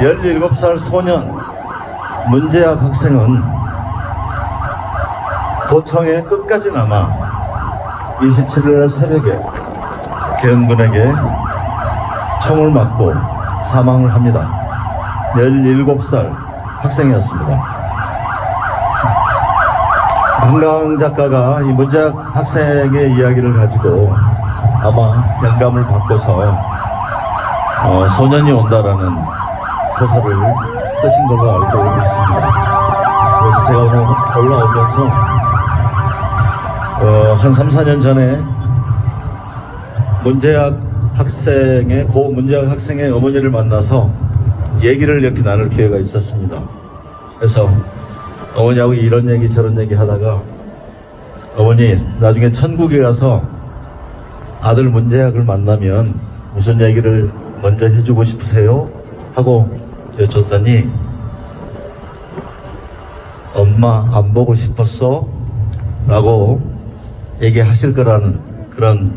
17살 소년 문재학 학생은 도청에 끝까지 남아 27일 새벽에 계엄군에게 총을 맞고 사망을 합니다. 17살 학생이었습니다. 한강 작가가 이 문재학 학생의 이야기를 가지고 아마 영감을 받고서 어, 소년이 온다라는 소설을 쓰신 걸로 알고 있습니다. 그래서 제가 오늘 올라오면서 어, 한 3, 4년 전에 문재학 학생의 고 문재학 학생의 어머니를 만나서 얘기를 이렇게 나눌 기회가 있었습니다. 그래서 어머니하고 이런 얘기 저런 얘기 하다가 어머니 나중에 천국에 가서 아들 문재학을 만나면 무슨 얘기를 먼저 해주고 싶으세요? 하고 여쭙더니 엄마 안 보고 싶었어? 라고 얘기하실 거라는 그런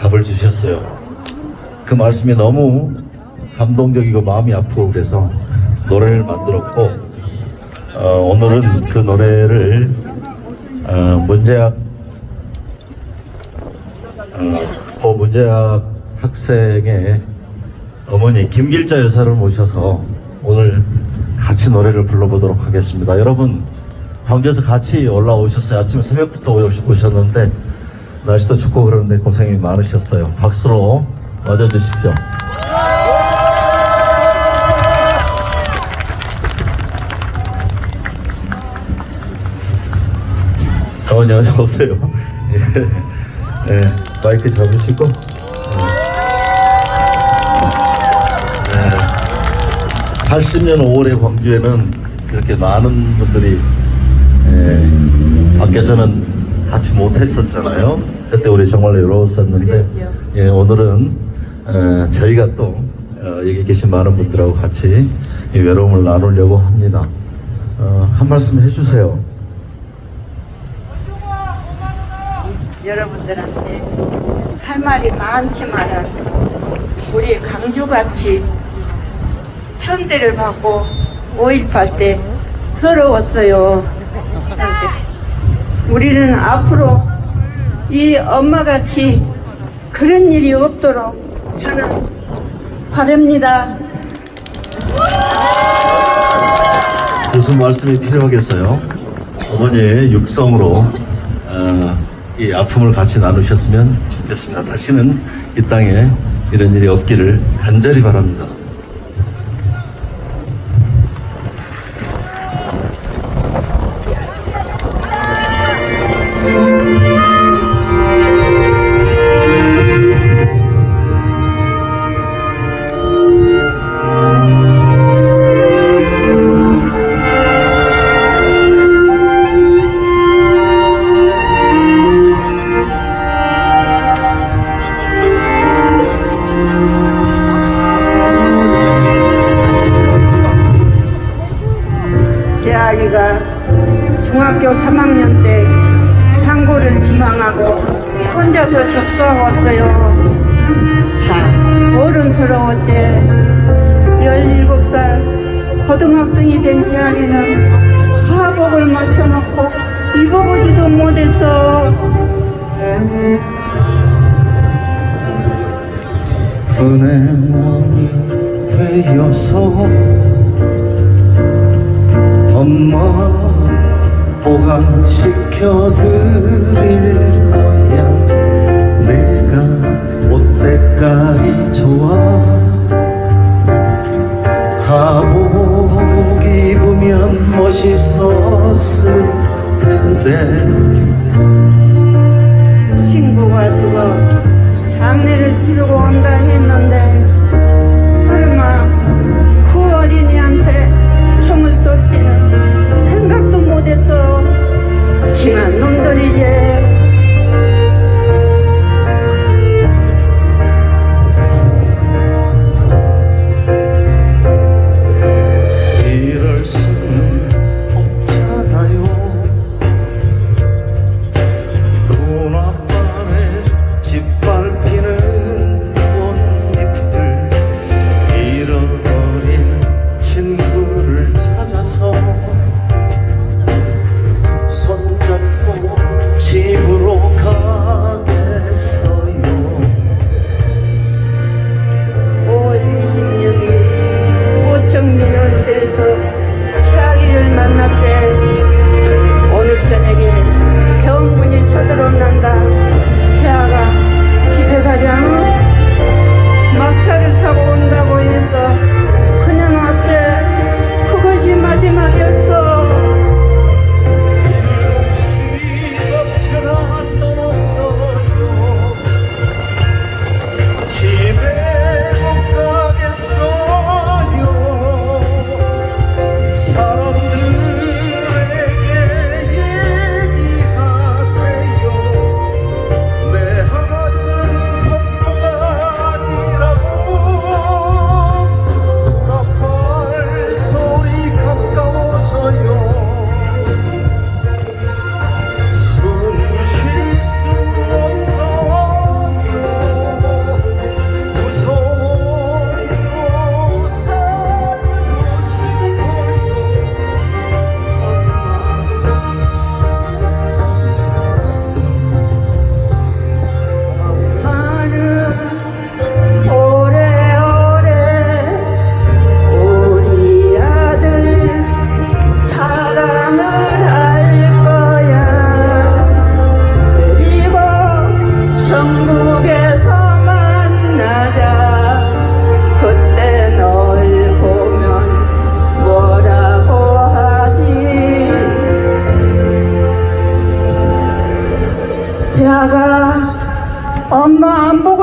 답을 주셨어요. 그 말씀이 너무 감동적이고 마음이 아프고 그래서 노래를 만들었고 어, 오늘은 그 노래를 어, 문재학 어, 고 문재학 학생의 어머니 김길자 여사를 모셔서 오늘 같이 노래를 불러보도록 하겠습니다. 여러분 광주에서 같이 올라오셨어요. 아침 새벽부터 오셨- 오셨는데 날씨도 춥고 그러는데 고생이 많으셨어요. 박수로 맞아주십시오. 어서 오세요. 예, 예, 마이크 잡으시고. 80년 5월에 광주에는 그렇게 많은 분들이 예, 밖에서는 같이 못했었잖아요. 그때 우리 정말 외로웠었는데 예, 오늘은 어, 저희가 또 어, 여기 계신 많은 분들하고 같이 이 외로움을 나누려고 합니다. 어, 한 말씀 해주세요. 여러분들한테 할 말이 많지만은 우리 강주같이 천대를 받고 5.18 때 서러웠어요. 우리는 앞으로 이 엄마같이 그런 일이 없도록 저는 바랍니다. 무슨 말씀이 필요하겠어요? 어머니의 육성으로 어, 이 아픔을 같이 나누셨으면 좋겠습니다. 다시는 이 땅에 이런 일이 없기를 간절히 바랍니다. 제 아기가 중학교 3학년 때 상고를 지망하고 혼자서 접수하고 왔어요. 참 어른스러웠지. 17살 고등학생이 된 제 아기는 하복을 맞춰놓고 입어보지도 못했어. 은행원이 되어서 엄마 보강시켜 드릴 거야. 내가 옷 때깔이 좋아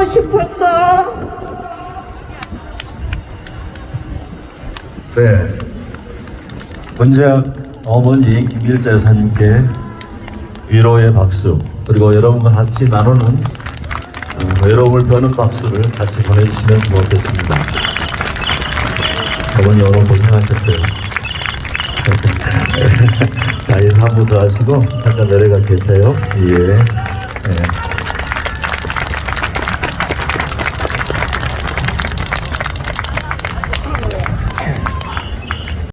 싶었어. 네. 문재학 어머니 김일자 여사님께 위로의 박수 그리고 여러분과 같이 나누는 어, 외로움을 더는 박수를 같이 보내주시면 고맙겠습니다. 어머니 오늘 고생하셨어요. 자, 인사 한번 더 하시고 잠깐 내려가 계세요. 예. 예.